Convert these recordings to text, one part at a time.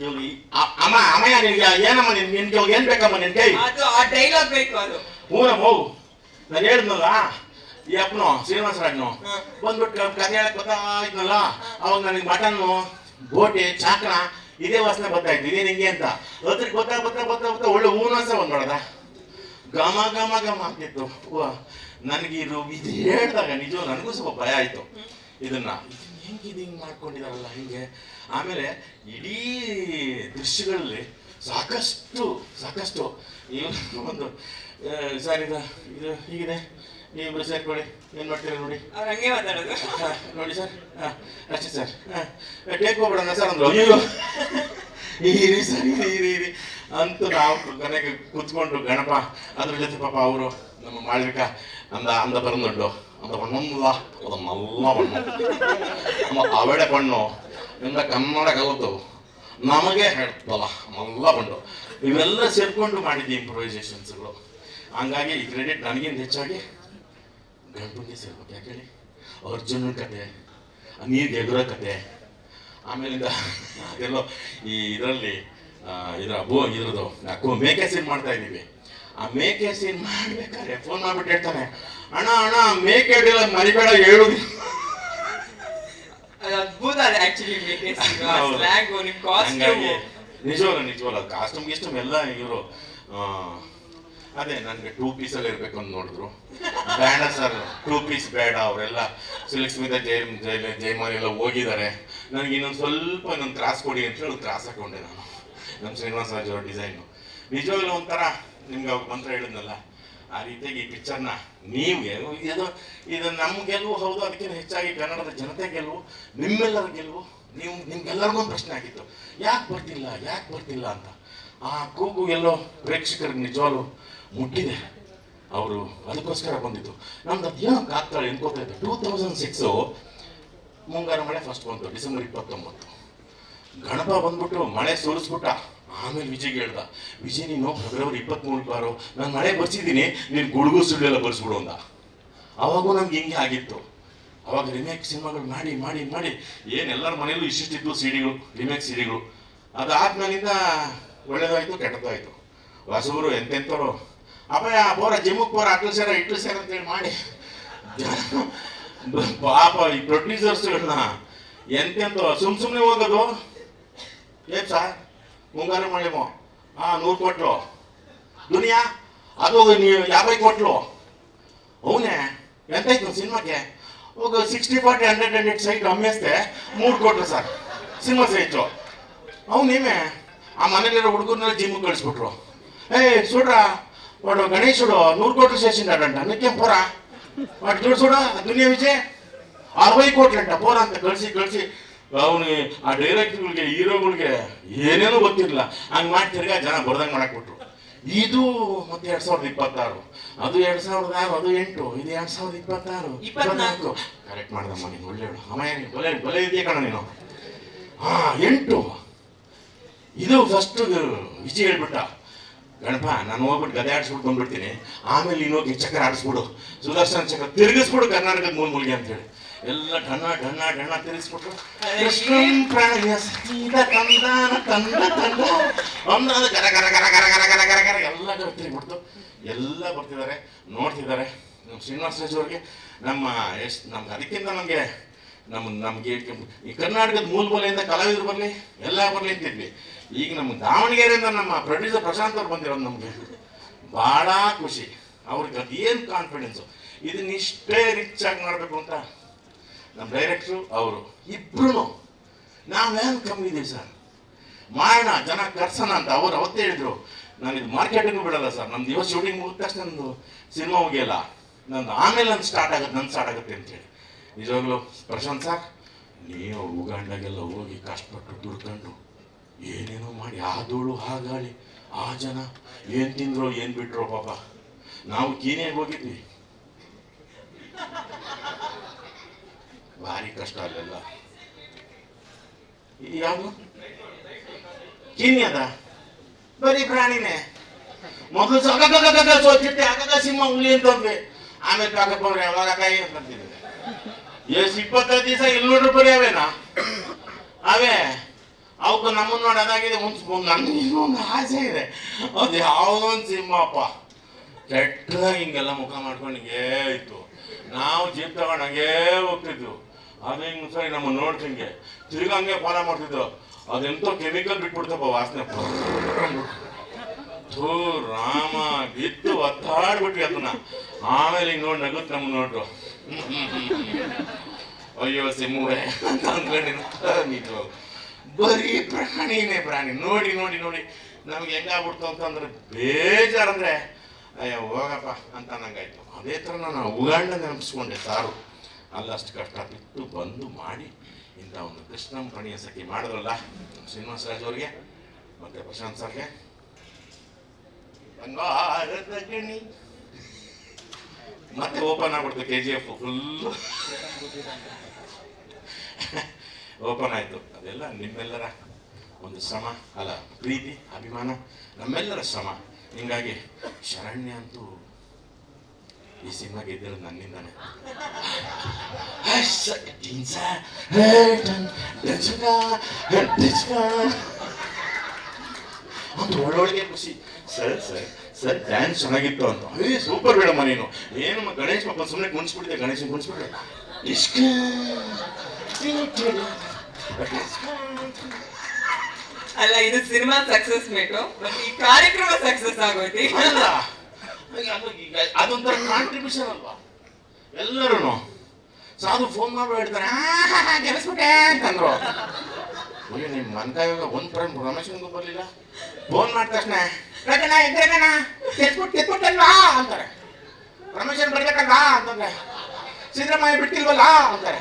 ಇವ್ರು ಅಮ್ಮ ಅಮ್ಮಯ್ಯ ನಿನ್ಗೆ ಏನಮ್ಮ ನಿನ್ ನಿನ್ಗೆ ಏನು ಬೇಕಮ್ಮ ನಿನ್ ಕೈ ಅದು ಆ ಡೈಲಾಗ್ ಬೇಕು ಅದು. ಹೂನಮ್ಮ ಹೋಗು ನಾನು ಹೇಳಿದ್ನಲ್ಲ? ಈ ಅಪ್ಪನು ಶ್ರೀನಿವಾಸ ರಾಜ್ನು. ಹ್ಮ್. ಬಂದ್ಬಿಟ್ಟು ಕಥೆ ಹೇಳಕ್ ಇದ್ನಲ್ಲ? ಅವಾಗ ನನಗೆ ಮಟನ್ನು ಗೋಟೆ ಚಾಕಣ ಇದೇ ವಾಸನೆ ಬರ್ತಾ ಇತ್ತು ಇದೇ ನಿಂಗೆ ಅಂತ. ಅದ್ರಿಗೆ ಗೊತ್ತಾ ಗೊತ್ತಾ ಗೊತ್ತಾ ಗೊತ್ತಾ ಒಳ್ಳೆ ಹೂವನಸ ಬಂದ್ ನೋಡದ ಘಮ ಘಮ ಘಮ ಆಗ್ತಿತ್ತು ನನಗೆ ಇದು ಇದು ಹೇಳಿದಾಗ ನಿಜ ನನಗೂ ಸ್ವಲ್ಪ ಭಯ ಆಯ್ತು. ಇದನ್ನ. ಹೆಂಗೆ ಇದು ಹಿಂಗೆ ಮಾಡ್ಕೊಂಡಿದಾರಲ್ಲ ಹಿಂಗೆ? ಆಮೇಲೆ ಇಡೀ ದೃಶ್ಯಗಳಲ್ಲಿ ಸಾಕಷ್ಟು ಸಾಕಷ್ಟು ಇವ್ರು ಒಂದು ಸರ್ ಇದು ಇದು ಹೀಗಿದೆ. ನೀವು ಸೇರ್ಕೊಳ್ಳಿ. ಏನು ಮಾಡ್ತೀರಾ ನೋಡಿ? ಹಂಗೆ ಮಾತಾಡೋದು. ಹಾ, ನೋಡಿ ಸರ್. ಹಾಂ ಅಷ್ಟೇ ಸರ್. ಹಾಂ ಟೇಕ್ ಹೋಗ್ಬಿಡೋಣ ಸರ್ ಅಂದ್ರು. ಅಯ್ಯೋ. ಇರಿ ಸರ್ ಇರಿ ಇರಿ ಇರಿ ಅಂತ ನಾವು ಕೊನೆಗೆ ಕೂತ್ಕೊಂಡು ಗಣಪ ಅದ್ರ ಜೊತೆ ಪಾಪ ಅವರು ನಮ್ಮ ಮಾಳ್ವಿಕ ಅಂದ ಅಂದ ಬರಂದುಂಡು ಅಂದ ಬಣ್ಣಲ್ಲ ಅದು ಮಲ್ಲ ಬಣ್ಣ ನಮ್ಮ ಅವಳೆ ಬಣ್ಣು ಇಂದ ಕನ್ನಡ ಕಲಿತು ನಮಗೆ ಹೇಳ್ತಲ್ಲ ಮಲ್ಲ ಬಣ್ಣ ಇವೆಲ್ಲ ಸೇರ್ಕೊಂಡು ಮಾಡಿದ್ದೆ ಇಂಪ್ರೊವೈಸೇಷನ್ಸ್ಗಳು ಹಂಗಾಗಿ ಈ ಕ್ರೆಡಿಟ್ ನನಗಿಂತ ಹೆಚ್ಚಾಗಿ ಗಂಟುಗೆ ಸೇರ್ಬೇಕು ಯಾಕೆ ಹೇಳಿ ಅರ್ಜುನನ ಕತೆ ನೀರಿಗೆ ಎದುರ ಕತೆ ಆಮೇಲಿಂದ ಎಲ್ಲೋ ಈ ಇದರಲ್ಲಿ ಇದರ ಬೋ ಇದ್ರದ್ದು ಮೇಕೆ ಸೀನ್ ಮಾಡ್ತಾ ಇದ್ದೀವಿ ಆ ಮೇಕೆ ಸೀನ್ ಮಾಡ್ಬೇಕಾದ್ರೆ ಫೋನ್ ಮಾಡ್ಬಿಟ್ಟು ಹೇಳ್ತಾನೆ ಅಣ್ಣ ಅಣ್ಣ ಮೇಕೆ ಅಡಿಲ್ಲ ಮರಿಬೇಡ ಹೇಳುದು ಅದು ಅದ್ಭುತ ಅದು ಆಕ್ಚುಲಿ ಹೌದು. ಸ್ಲ್ಯಾಂಗು ನಿಮ್ ಕಾಸ್ಟ್ಯೂಮ್ ನಿಜವಲ್ಲ ನಿಜವಲ್ಲ ಕಾಸ್ಟ್ಯೂಮ್ ಗಿಸ್ಟಮ್ ಎಲ್ಲ ಇವರು ಅದೇ ನನಗೆ ಟೂ ಅಲ್ಲಿ ಇರ್ಬೇಕು ಅಂತ ನೋಡಿದ್ರು. ಬೇಡ ಸರ್ ಟೂ ಪೀಸ್ ಬೇಡ ಅವರೆಲ್ಲ ಸಿಲ್ಕ್ ಸ್ಮಿತ ಜೈ ಜೈ ಜೈಮಾನ್ ಎಲ್ಲ ಹೋಗಿದ್ದಾರೆ. ನನಗೆ ಇನ್ನೊಂದು ಸ್ವಲ್ಪ ಇನ್ನೊಂದು ಕ್ರಾಸ್ ಕೊಡಿ ಅಂತ ಹೇಳಿ ತ್ರಾಸ್ ಹಾಕೊಂಡೆ ನಾನು. ನಮ್ಮ ಶ್ರೀನಿವಾಸ ರಾಜ್ ಅವ್ರ ಡಿಸೈನು ನಿಜವಾಗ್ಲೂ ಒಂಥರ ನಿಮ್ಗೆ ಅವ್ರ ಮಂತ್ರ ಹೇಳಿದ್ನಲ್ಲ, ಆ ರೀತಿಯಾಗಿ ಈ ಪಿಕ್ಚರ್ನ ನೀವು ಇದು ಇದು ನಮ್ಮ ಗೆಲುವು ಹೌದು, ಅದಕ್ಕಿಂತ ಹೆಚ್ಚಾಗಿ ಕನ್ನಡದ ಜನತೆ ಗೆಲುವು, ನಿಮ್ಮೆಲ್ಲರ ಗೆಲುವು, ನೀವು, ನಿಮ್ಗೆಲ್ಲರಿಗೂ ಪ್ರಶ್ನೆ ಆಗಿತ್ತು. ಯಾಕೆ ಬರ್ತಿಲ್ಲ ಯಾಕೆ ಬರ್ತಿಲ್ಲ ಅಂತ. ಆ ಕೂಗು ಎಲ್ಲೋ ಪ್ರೇಕ್ಷಕರಿಗೆ ನಿಜವಾಗ್ಲು ಮುಟ್ಟಿದೆ. ಅವರು ಅದಕ್ಕೋಸ್ಕರ ಬಂದಿತ್ತು ನಮ್ದು ಅದೇನೋ ಕಾತಾಳೆ ಅನ್ಕೋತಾ ಇತ್ತು two thousand six Mungaru Male first ಬಂತು, ಡಿಸೆಂಬರ್ ಇಪ್ಪತ್ತೊಂಬತ್ತು. ಗಣಪ ಬಂದ್ಬಿಟ್ಟು ಮಳೆ ಸುರಿಸ್ಬಿಟ್ಟ. ಆಮೇಲೆ ವಿಜಯ್ ಹೇಳ್ದ, ವಿಜಯ್, ನೀನು ಫೆಬ್ರವರಿ ಇಪ್ಪತ್ತ್ಮೂರು ಬಾರು. ನಾನು ಮಳೆ ಬರ್ಸಿದ್ದೀನಿ, ನೀನು ಗುಡುಗು ಸುಳ್ಳೆಲ್ಲ ಬರ್ಸ್ಬಿಡು ಅಂದ. ಅವಾಗೂ ನಮ್ಗೆ ಹಿಂಗೆ ಆಗಿತ್ತು. ಅವಾಗ ರಿಮೇಕ್ ಸಿನಿಮಾಗಳು ಮಾಡಿ ಮಾಡಿ ಮಾಡಿ, ಏನು ಎಲ್ಲರ ಮನೆಯಲ್ಲೂ ಇಷ್ಟಿಷ್ಟಿತ್ತು ಸಿಡಿಗಳು ರಿಮೇಕ್ ಸಿಡಿಗಳು. ಅದಾದ್ಮೇಲಿಂದ ಒಳ್ಳೇದಾಯಿತು, ಕೆಟ್ಟದಾಯ್ತು. ಹೊಸಬರು ಎಂತೆಂಥವ್ರು? ಅಪ್ಪಯ್ಯ ಬೋರ ಜಿಮ್ಮಕ್ಕೆ ಬೋರ ಅಟ್ಲು ಸೇರ ಇಟ್ಲು ಸೇರ ಅಂತೇಳಿ ಮಾಡಿ. ಪಾಪ ಈ ಪ್ರೊಡ್ಯೂಸರ್ಸ್ಗಳನ್ನ ಎಂತೆಂತ ಸುಮ್ ಸುಮ್ಮನೆ ಹೋಗೋದು ಏನ್ ಸರ್ ಮುಂಗಾರು ಮಳೆಮೋ ಹಾ, ನೂರು ಕೊಟ್ಟರು ದುನಿಯಾ, ಅದು ನೀವು ಯಾಭೈ ಕೊಟ್ಟರು ಅವನೇ ಎಂತಾಯ್ತು ಸಿನಿಮಾಗೆ ಒಂದು sixty forty hundred hundred site ಅಮ್ಮೇಸ್ತೆ ಮೂರು ಕೊಟ್ಟರು ಸರ್. Cinema site. ಅವನೇಮೆ ಆ ಮನೇಲಿರೋ ಹುಡುಗರನ್ನೆಲ್ಲ ಜಿಮ್ಮಿಗೆ ಕಳಿಸ್ಬಿಟ್ರು. ಏಯ್, ಸುಡ್ರ? ಒಡ ಗಣೇಶುಡು ನೂರು ಕೋಟಿ ಸೇಷನ್ ಅಡಂಟ ನಿಕ್ಕೇನು ಪೋರ ಒಟ್ಟು ದುಡ್ಸುಡ ದುನಿಯಾ ವಿಜಯ್? ಅರವೈ ಕೋಟಿ ಅಂಟ ಪೋರ ಅಂತ ಕಳಿಸಿ ಕಳಿಸಿ. ಅವನು ಆ ಡೈರೆಕ್ಟರ್ಗಳಿಗೆ ಹೀರೋಗಳಿಗೆ ಏನೇನೋ ಗೊತ್ತಿರಲಿಲ್ಲ. ಹಂಗೆ ಮಾಡಿ ತಿರ್ಗಾ ಜನ ಬರ್ದಂಗೆ ಮಾಡಕ್ಬಿಟ್ರು ಇದು ಮತ್ತೆ ಎರಡ್ ಸಾವಿರದ ಇಪ್ಪತ್ತಾರು. ಅದು ಎರಡ್ ಸಾವಿರದ ಆರು ಅದು ಎಂಟು ಇದು ಎರಡ್ ಸಾವಿರದ ಇಪ್ಪತ್ತಾರು. ಇಪ್ಪತ್ನಾಲ್ಕು. ಕರೆಕ್ಟ್ ಮಾಡ್ದಮ್ಮ ನೀನು ಒಳ್ಳೆ ಅಮ್ಮಯ್ಯ ನೀನು ಬಲೆ ಬಲೆ ಇದೆಯಾ ಕಣ ನೀನು. ಹಾ ಎಂಟು. ಇದು ಫಸ್ಟ್ ವಿಜಯ್ ಹೇಳ್ಬಿಟ್ಟ. ಗಣಪ ನಾನು ಹೋಗ್ಬಿಟ್ಟು ಗದೆ ಆಡಿಸ್ಬಿಟ್ಟು ಬಂದ್ಬಿಡ್ತೀನಿ. ಆಮೇಲೆ ನೀನು ಹೋಗಿ ಚಕ್ರ ಆಡಿಸ್ಬಿಡು. ಸುದರ್ಶನ್ ಚಕ್ರ ತಿರುಗಿಸ್ಬಿಡು ಕರ್ನಾಟಕದ ಮೂಲ ಮೂಲಿಗೆ ಅಂತೇಳಿ. ಎಲ್ಲ ಢಣ್ಣ ಢಣ್ಣ ಢಣ್ಣ ತಿರುಗಿಸ್ಬಿಟ್ರು ಕೃಷ್ಣ ಪ್ರಾಣಿಯ ಸೀದ ತಂದಾನ ತಂದ ತಂದ ಅದು ಗರ ಗರ ಗರ ಗರ ಗರ ಗರ ಗರ ಗರ ಎಲ್ಲ ತಿರುಗಿಬಿಡ್ತು ಎಲ್ಲ ಬರ್ತಿದ್ದಾರೆ ನೋಡ್ತಿದ್ದಾರೆ. ನಮ್ಮ ಶ್ರೀನಿವಾಸ ರಾಜ್ ಅವ್ರಿಗೆ ನಮ್ಮ ಎಷ್ಟು ನಮ್ಗೆ ಅದಕ್ಕಿಂತ ನಮಗೆ ನಮ್ಮ ನಮ್ಗೆ ಈ ಕರ್ನಾಟಕದ ಮೂಲ ಮೂಲೆಯಿಂದ ಕಲಾವಿದರು ಬರಲಿ ಎಲ್ಲ ಬರಲಿ ಅಂತಿದ್ವಿ. ಈಗ ನಮ್ಮ ದಾವಣಗೆರೆಯಿಂದ ನಮ್ಮ ಪ್ರೊಡ್ಯೂಸರ್ ಪ್ರಶಾಂತ್ ಅವ್ರು ಬಂದಿರೋದು ನಮಗೆ. ಭಾಳ ಖುಷಿ. ಅವ್ರಿಗೆ ಅದೇನು ಕಾನ್ಫಿಡೆನ್ಸು ಇದನ್ನ ಇಷ್ಟೇ ರಿಚ್ ಆಗಿ ಮಾಡಬೇಕು ಅಂತ ನಮ್ಮ ಡೈರೆಕ್ಟ್ರು ಅವರು. ಇಬ್ರು ನಾವೇನು ಕಮ್ಮಿ ಇದೀವಿ ಸರ್ ಮಾಡೋಣ ಜನ ಕರ್ಸೋಣ ಅಂತ ಅವ್ರು ಅವತ್ತೇ ಹೇಳಿದ್ರು. ನಾನು ಇದು ಮಾರ್ಕೆಟಿಂಗು ಬಿಡಲ್ಲ ಸರ್ ನಮ್ದು ಇವತ್ತು ಶೂಟಿಂಗ್ ಮುಗಿದ ತಕ್ಷಣ ನಂದು ಸಿನಿಮಾ ಮುಗಿಯಲ್ಲ. ನಂದು ಆಮೇಲೆ ನಂದು ಸ್ಟಾರ್ಟ್ ಆಗುತ್ತೆ ನಂದು ಸ್ಟಾರ್ಟ್ ಆಗುತ್ತೆ ಅಂತೇಳಿ ನಿಜವಾಗ್ಲೂ ಪ್ರಶಾಂತ್ ಸರ್ ನೀವು ಉಗಾಂಡಾಗೆಲ್ಲ ಹೋಗಿ ಕಷ್ಟಪಟ್ಟು ದುಡ್ಕೊಂಡು ಏನೇನೋ ಮಾಡಿ, ಆ ಧೂಳು, ಆ ಗಾಳಿ, ಆ ಜನ, ಏನು ತಿಂದ್ರು, ಏನು ಬಿಟ್ಟರು ಪಾಪ. ನಾವು ಕೀನೇಗೆ ಹೋಗಿದ್ವಿ. ಭಾರಿ ಕಷ್ಟ ಅಲ್ಲೆಲ್ಲ ಯಾವುದು? ಚೀನಿಯದ ಬರೀ ಪ್ರಾಣಿನೇ. ಮೊದಲು ಸಗಗ ಸೋಚಿಟ್ಟೆ ಆಗಾಗ ಸಿಂಹ ಹುಲಿ ಅಂತಂದ್ವಿ ಆಮೇಲೆ ಕಾಕಪ್ಪ ಅವ್ರೆ ಯಾವಾಗ ಕಾಯಿ ಅಂತಂತಿದ್ವಿ ಎಷ್ಟು ಇಪ್ಪತ್ತೈದು ದಿವಸ ಇಲ್ಲಿ ರೂಪಾಯಿ ಅವೇನಾ? ಅವೇ, ಅವಕ್ಕೆ ನಮ್ಮನ್ನ ನೋಡಿ ಅದಾಗಿದೆ. ಮುಂಚೆ ನನಗೆ ಇನ್ನೊಂದು ಆಸೆ ಇದೆ. ಅದು ಯಾವುದೋ ಒಂದು ಸಿಂಹಪ್ಪ. ಕೆಟ್ಟದಾಗ ಹಿಂಗೆಲ್ಲ ಮುಖ ಮಾಡ್ಕೊಂಡು ಹಿಂಗೇ ಇತ್ತು. ನಾವು ಜೀಪ್ ತಗೊಂಡು ಹಂಗೇ ಹೋಗ್ತಿದ್ವು. ಅದು ಹಿಂಗೆ ಸರಿ ನಮ್ಮ ನೋಡ್ತಿಂಗೆ ತಿರ್ಗಿ ಹಂಗೆ ಫಾಲೋ ಮಾಡ್ತಿದ್ದು ಅದೆಂತೋ ಕೆಮಿಕಲ್ ಬಿಟ್ಬಿಡ್ತಪ್ಪ ವಾಸನೆ. ಥೂ ರಾಮ, ಬಿದ್ದು ಒತ್ತಾಡ್ಬಿಟ್ವಿ ಅದನ್ನ. ಆಮೇಲೆ ಹಿಂಗೆ ನೋಡಿ ನಗುತ್ ನಮ್ಮ ನೋಡ್ರು. ಅಯ್ಯೋ, ಸಿಮ್ಮುವೆ, ಅಂತ ಅಂದ್ಕೊಂಡು ನೀನು ಬರೀ ಪ್ರಾಣಿನೇ ಪ್ರಾಣಿ. ನೋಡಿ ನೋಡಿ ನೋಡಿ. ನಮ್ಗೆ ಹೆಂಗಾಗ್ಬಿಡ್ತು ಅಂತಂದ್ರೆ ಬೇಜಾರಂದ್ರೆ ಅಯ್ಯೋ, ಹೋಗಪ್ಪ ಅಂತ ನಂಗಾಯ್ತು ಅದೇ ಥರ ನಾನು ಉಗಾಂಡ ನೆನಪಿಸ್ಕೊಂಡೆ ಸಾರು. ಅಲ್ಲಷ್ಟು ಕಷ್ಟ ಬಿಟ್ಟು ಬಂದು ಮಾಡಿ ಇಂಥ ಒಂದು ಕೃಷ್ಣಂ ಕಣಿಯ ಸಖಿ ಮಾಡಿದ್ರಲ್ಲ, ಶ್ರೀನಿವಾಸ ರಾಜ್ ಅವರಿಗೆ, ಮತ್ತೆ ಪ್ರಶಾಂತ್ ಸರ್ಗೆ. ಬಂಗಾರದ ಗಣಿ. ಮತ್ತೆ ಓಪನ್ ಆಗ್ಬಿಡ್ತು K G F full open ಆಯ್ತು. ಅದೆಲ್ಲ ನಿಮ್ಮೆಲ್ಲರ ಒಂದು ಶ್ರಮ, ಅಲ್ಲ, ಪ್ರೀತಿ, ಅಭಿಮಾನ, ನಮ್ಮೆಲ್ಲರ ಶ್ರಮ. ಹಿಂಗಾಗಿ ಶರಣ್ಯ ಅಂತೂ ಈ ಸಿನಿಮಾ ಗೆದ್ದಿರೋದು ನನ್ನಿಂದಾನೆ. ಒಂದು ಒಳ್ಳೊಳಗೆ ಖುಷಿ ಸರ್ ಸರ್ ಸರ್ ಡ್ಯಾನ್ಸ್ ಚೆನ್ನಾಗಿತ್ತು ಅಂತ. ಏ ಸೂಪರ್ ಬೇಡಮ್ಮ ನೀನು. ಏನು ಗಣೇಶ್ ಪಾಪ ಸುಮ್ಮನೆ ಕುಣಿಸ್ಬಿಟ್ಟಿದೆ ಗಣೇಶ್ ಕುಣಿಸ್ಬಿಟ್ಟೆ ಇಷ್ಟ ಅಲ್ಲ ಇದು ಸಿನಿಮಾ ಸಕ್ಸಸ್ ಮೇಟು ಬಟ್ ಈ ಕಾರ್ಯಕ್ರಮ ಸಕ್ಸಸ್ ಆಗೋಯ್ತು. ಅದೊಂಥರ ಕಾಂಟ್ರಿಬ್ಯೂಷನ್ ಅಲ್ವಾ? ಎಲ್ಲರೂ ಸಾಧು ಫೋನ್ ಮಾಡಿ ಹೇಳ್ತಾರೆ ಗೆಲ್ಸ್ಬಿಟ್ಟೆ ಅಂತಂದ್ರು. ಅಯ್ಯೋ ನಿಮ್ಮ ಮನ್ಕಾಗ ಒಂದು ಫ್ರೆಂಡ್ ರಮೇಶನ್ ಬರಲಿಲ್ಲ. ಫೋನ್ ಮಾಡಿದ ತಕ್ಷಣ, ರಜನ ಎದ್ರಗಣ ಗೆಲ್ಸ್ಬಿಟ್ಟು ಗೆದ್ಬಿಟ್ಟಲ್ವಾ ಅಂತಾರೆ. ರಮೇಶನ್ ಬರ್ಬೇಕಲ್ವಾ? ಅಂತಂದ್ರೆ, ಸಿದ್ದರಾಮಯ್ಯ ಬಿಟ್ಟಿಲ್ವಲ್ಲ? ಅಂತಾರೆ.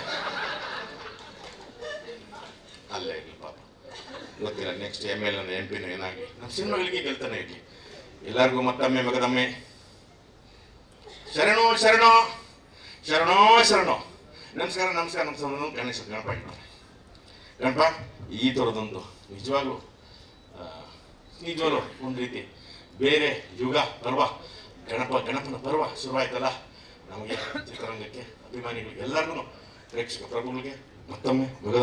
ಅಲ್ಲೇ ಇರಲಿ ಪಾಪ. ಗೊತ್ತಿಲ್ಲ ನೆಕ್ಸ್ಟ್ ಎಂ ಎಲ್ ಎಂ ಪಿನೂ ಏನಾಗಿ ನಮ್ಮ ಸಿನಿಮಾಗಳಿಗೆ ಗೆಲ್ತಾನೆ ಇಲ್ಲಿ ಎಲ್ಲರಿಗೂ ಮತ್ತೊಮ್ಮೆ, ಮಗದೊಮ್ಮೆ. ಶರಣು, ಶರಣೋ. ಶರಣೋ ಶರಣೋ. ನಮಸ್ಕಾರ ನಮಸ್ಕಾರ ನಮಸ್ಕಾರ ಗಣೇಶ, ಗಣಪ ಗಣಪ, ಈ ಥರದೊಂದು ನಿಜವಾಗ್ಲೂ ನಿಜವಾಗ್ಲು ಒಂದು ರೀತಿ ಬೇರೆ ಯುಗ ಪರ್ವ, ಗಣಪ, ಗಣಪನ ಪರ್ವ ಶುರುವಾಯ್ತಲ್ಲ? ನಮಗೆ ಚಿತ್ರರಂಗಕ್ಕೆ, ಅಭಿಮಾನಿಗಳಿಗೆ ಎಲ್ಲರಿಗೂ ಪ್ರೇಕ್ಷಕ ಪ್ರಭುಗಳಿಗೆ ಮತ್ತೊಮ್ಮೆ